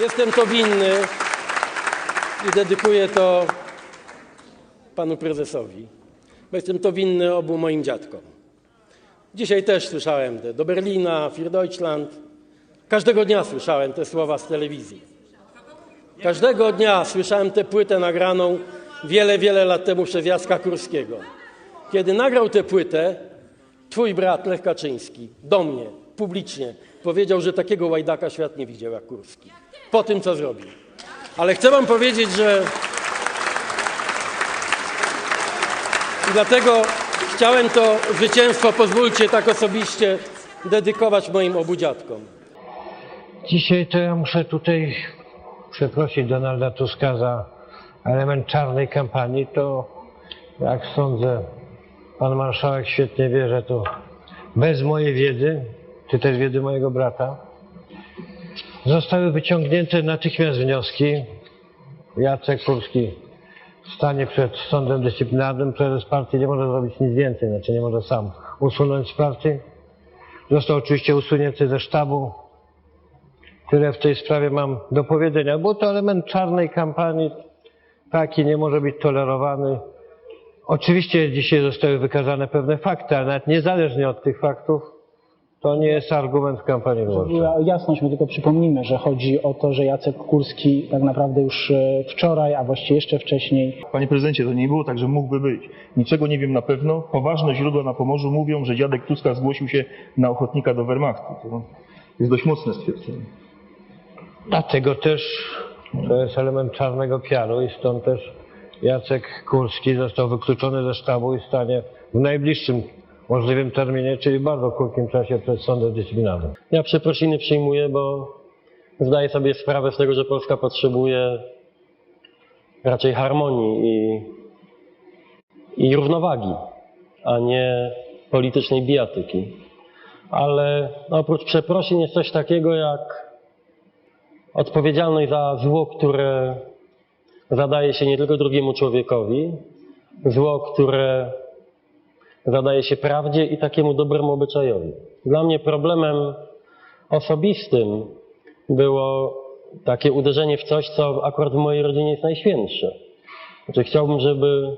Jestem to winny i dedykuję to panu prezesowi, bo jestem to winny obu moim dziadkom. Dzisiaj też słyszałem te do Berlina, für Deutschland. Każdego dnia słyszałem te słowa z telewizji. Każdego dnia słyszałem tę płytę nagraną wiele, wiele lat temu przez Jacka Kurskiego. Kiedy nagrał tę płytę, twój brat Lech Kaczyński do mnie publicznie powiedział, że takiego łajdaka świat nie widział jak Kurski. Po tym, co zrobił. Ale chcę wam powiedzieć, że i dlatego chciałem to zwycięstwo, pozwólcie tak osobiście, dedykować moim obu dziadkom. Dzisiaj to ja muszę tutaj przeprosić Donalda Tuska za element czarnej kampanii. To jak sądzę, pan marszałek świetnie wie, że to bez mojej wiedzy, czy też wiedzy mojego brata, zostały wyciągnięte natychmiast wnioski. Jacek Kurski stanie przed sądem dyscyplinarnym, prezes partii nie może zrobić nic więcej, znaczy nie może sam usunąć z partii. Został oczywiście usunięty ze sztabu, tyle w tej sprawie mam do powiedzenia. Był to element czarnej kampanii, taki nie może być tolerowany. Oczywiście dzisiaj zostały wykazane pewne fakty, ale nawet niezależnie od tych faktów, to nie jest argument w kampanii wyborczej. była jasność, my tylko przypomnimy, że chodzi o to, że Jacek Kurski tak naprawdę już e, wczoraj, a właściwie jeszcze wcześniej Panie prezydencie, to nie było tak, że mógłby być. Niczego nie wiem na pewno. Poważne źródła na Pomorzu mówią, że dziadek Tuska zgłosił się na ochotnika do Wehrmachtu. To jest dość mocne stwierdzenie. Dlatego też to jest element czarnego piaru i stąd też Jacek Kurski został wykluczony ze sztabu i stanie w najbliższym możliwym terminie, czyli bardzo krótkim czasie przed sądem dyscyplinarnym. Ja przeprosiny przyjmuję, bo zdaję sobie sprawę z tego, że Polska potrzebuje raczej harmonii i, i równowagi, a nie politycznej bijatyki. Ale oprócz przeprosin jest coś takiego jak odpowiedzialność za zło, które zadaje się nie tylko drugiemu człowiekowi, zło, które zadaje się prawdzie i takiemu dobremu obyczajowi. Dla mnie problemem osobistym było takie uderzenie w coś, co akurat w mojej rodzinie jest najświętsze. Znaczy chciałbym, żeby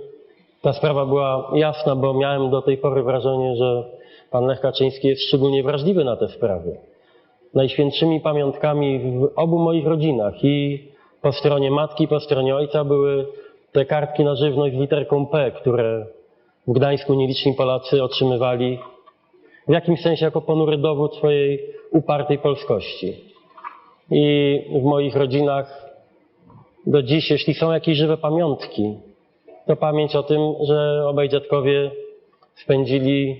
ta sprawa była jasna, bo miałem do tej pory wrażenie, że pan Lech Kaczyński jest szczególnie wrażliwy na te sprawy. Najświętszymi pamiątkami w obu moich rodzinach i po stronie matki, i po stronie ojca były te kartki na żywność z literką P, które w Gdańsku nieliczni Polacy otrzymywali w jakimś sensie jako ponury dowód swojej upartej polskości. I w moich rodzinach do dziś, jeśli są jakieś żywe pamiątki, to pamięć o tym, że obaj dziadkowie spędzili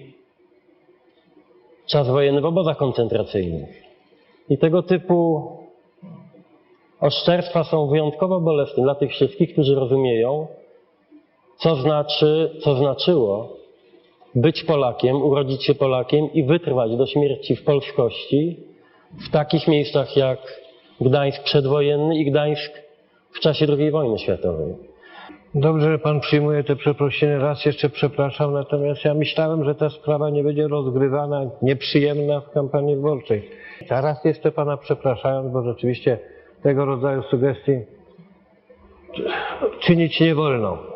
czas wojenny w obozach koncentracyjnych. I tego typu oszczerstwa są wyjątkowo bolesne dla tych wszystkich, którzy rozumieją, co znaczy, co znaczyło być Polakiem, urodzić się Polakiem i wytrwać do śmierci w polskości w takich miejscach jak Gdańsk przedwojenny i Gdańsk w czasie II wojny światowej. Dobrze, że pan przyjmuje te przeprosiny. Raz jeszcze przepraszam, natomiast ja myślałem, że ta sprawa nie będzie rozgrywana, nieprzyjemna w kampanii wyborczej. Teraz jeszcze pana przepraszając, bo rzeczywiście tego rodzaju sugestii czynić nie wolno.